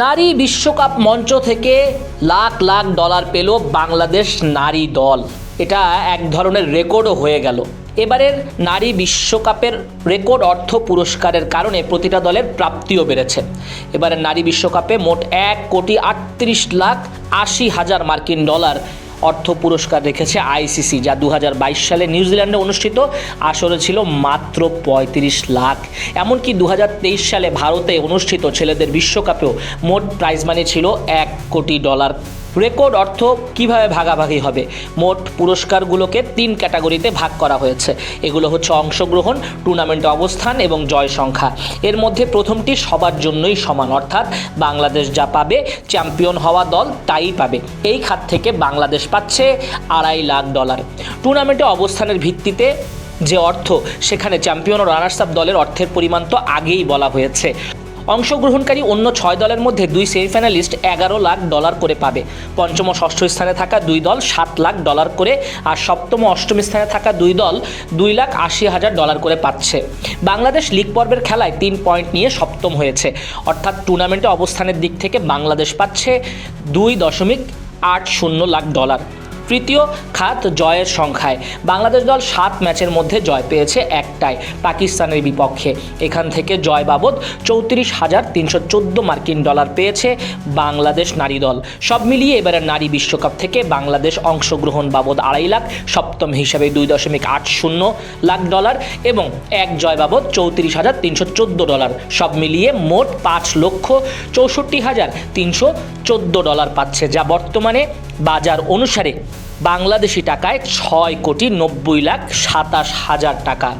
নারী বিশ্বকাপ মঞ্চ থেকে লাখ লাখ ডলার পেল বাংলাদেশ নারী দল। এটা এক ধরনের রেকর্ডও হয়ে গেল। এবারের নারী বিশ্বকাপের রেকর্ড অর্থ পুরস্কারের কারণে প্রতিটা দলের প্রাপ্তিও বেড়েছে। এবারের নারী বিশ্বকাপে মোট এক কোটি আটত্রিশ লাখ আশি হাজার মার্কিন ডলার অর্থ পুরস্কার রেখেছে আইসিসি, যা দু হাজার বাইশ সালে নিউজিল্যান্ডে অনুষ্ঠিত। আসরে ছিল মাত্র পঁয়ত্রিশ লাখ। এমনকি দু হাজার তেইশ সালে ভারতে অনুষ্ঠিত ছেলেদের বিশ্বকাপেও মোট প্রাইজ মানি ছিল এক কোটি ডলার রেকর্ড অর্থ কীভাবে ভাগাভাগি হবে? মোট পুরস্কারগুলোকে তিন ক্যাটাগরিতে ভাগ করা হয়েছে। এগুলো হচ্ছে অংশগ্রহণ, টুর্নামেন্টে অবস্থান এবং জয় সংখ্যা। এর মধ্যে প্রথমটি সবার জন্যই সমান, অর্থাৎ বাংলাদেশ যা পাবে, চ্যাম্পিয়ন হওয়া দল তাই পাবে। এই খাত থেকে বাংলাদেশ পাচ্ছে আড়াই লাখ ডলার। টুর্নামেন্টে অবস্থানের ভিত্তিতে যে অর্থ, সেখানে চ্যাম্পিয়ন ও রানার্স আপ দলের অর্থের পরিমাণ তো আগেই বলা হয়েছে। অংশগ্রহণকারী অন্য ছয় দলের মধ্যে দুই সেমিফাইনালিস্ট এগারো লাখ ডলার করে পাবে। পঞ্চম ও ষষ্ঠ স্থানে থাকা দুই দল সাত লাখ ডলার করে আর সপ্তম অষ্টম স্থানে থাকা দুই দল দুই লাখ আশি হাজার ডলার করে পাচ্ছে। বাংলাদেশ লিগ পর্বের খেলায় তিন পয়েন্ট নিয়ে সপ্তম হয়েছে। অর্থাৎ টুর্নামেন্টে অবস্থানের দিক থেকে বাংলাদেশ পাচ্ছে দুই দশমিক আট শূন্য লাখ ডলার। তৃতীয় খাত জয়ের সংখ্যায়। বাংলাদেশ দল সাত ম্যাচের মধ্যে জয় পেয়েছে একটাই, পাকিস্তানের বিপক্ষে। এখান থেকে জয় বাবদ চৌত্রিশ হাজার তিনশো চোদ্দ মার্কিন ডলার পেয়েছে বাংলাদেশ নারী দল। সব মিলিয়ে এবারে নারী বিশ্বকাপ থেকে বাংলাদেশ অংশগ্রহণ বাবদ আড়াই লাখ, সপ্তম হিসাবে দুই দশমিক আট শূন্য লাখ ডলার এবং এক জয় বাবদ চৌত্রিশ হাজার তিনশো চোদ্দ ডলার। সব মিলিয়ে মোট পাঁচ লক্ষ চৌষট্টি হাজার তিনশো চোদ্দ ডলার পাচ্ছে, যা বর্তমানে বাজার অনুসারে বাংলাদেশি টাকায় ছয় কোটি নব্বই লাখ সাতাশ হাজার টাকা।